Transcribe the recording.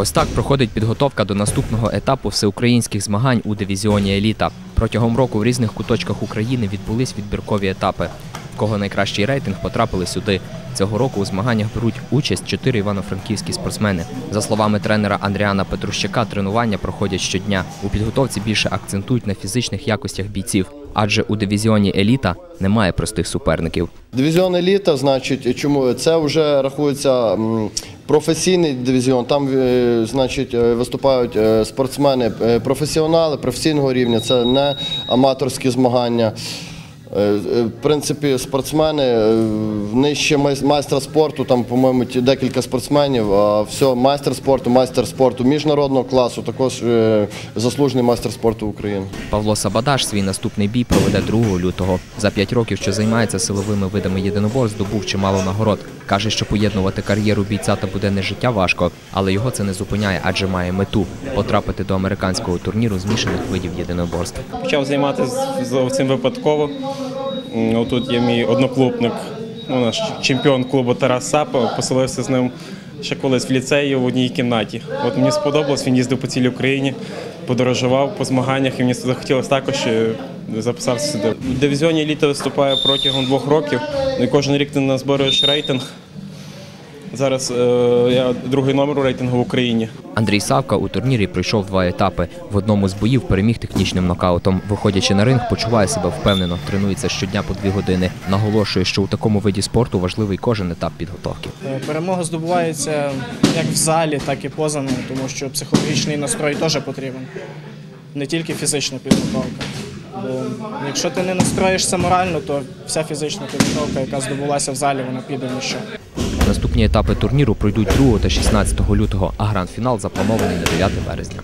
Ось так проходить підготовка до наступного етапу всеукраїнських змагань у дивізіоні Еліта. Протягом року в різних куточках України відбулись відбіркові етапи. В кого найкращий рейтинг потрапили сюди. Цього року у змаганнях беруть участь чотири івано-франківські спортсмени. За словами тренера Андріана Петрущака, тренування проходять щодня. У підготовці більше акцентують на фізичних якостях бійців, адже у дивізіоні Еліта немає простих суперників. Дивізіон еліта, значить, чому це вже рахується професійний дивізіон. Там, е, значить, е, виступають е, спортсмени, професіонали професійного рівня. Це не аматорські змагання. В принципі, спортсмени нижче майстра спорту, там, по-моєму, декілька спортсменів, а все, майстер спорту, майстер спорту міжнародного класу, також заслужений майстер спорту України. Павло Сабадаш свій наступний бій проведе 2 лютого. За п'ять років, що займається силовими видами єдиноборств, здобув чимало нагород. Каже, що поєднувати кар'єру бійця та буденне життя важко, але його це не зупиняє, адже має мету потрапити до американського турніру змішаних видів єдиноборств. Почав займатися зовсім випадково. М, Отут є мій одноклубник, ну, наш чемпіон клубу Тарас Сапа. Поселився з ним ще колись в ліцеї в одній кімнаті. От мені сподобалось, він їздив по цілій Україні, подорожував по змаганнях, і мені захотілося також записатися сюди. В дивізіоні літа виступає протягом двох років. Ну, І кожен рік ти назбируєш рейтинг. Зараз е, я другий номер у рейтингу в Україні. Андрій Савка у турнірі пройшов два етапи. В одному з боїв переміг технічним нокаутом. Виходячи на ринг, почуває себе впевнено, тренується щодня по дві години. Наголошує, що у такому виді спорту важливий кожен етап підготовки. Е, Перемога здобувається як в залі, так і поза ним, тому що психологічний настрой теж потрібен. Не тільки фізична підготовка. Бо якщо ти не настроїшся морально, то вся фізична підготовка, яка здобулася в залі, вона піде в ніщо. Наступні етапи турніру пройдуть 2 та 16 лютого, а гранд-фінал запланований на 9 березня.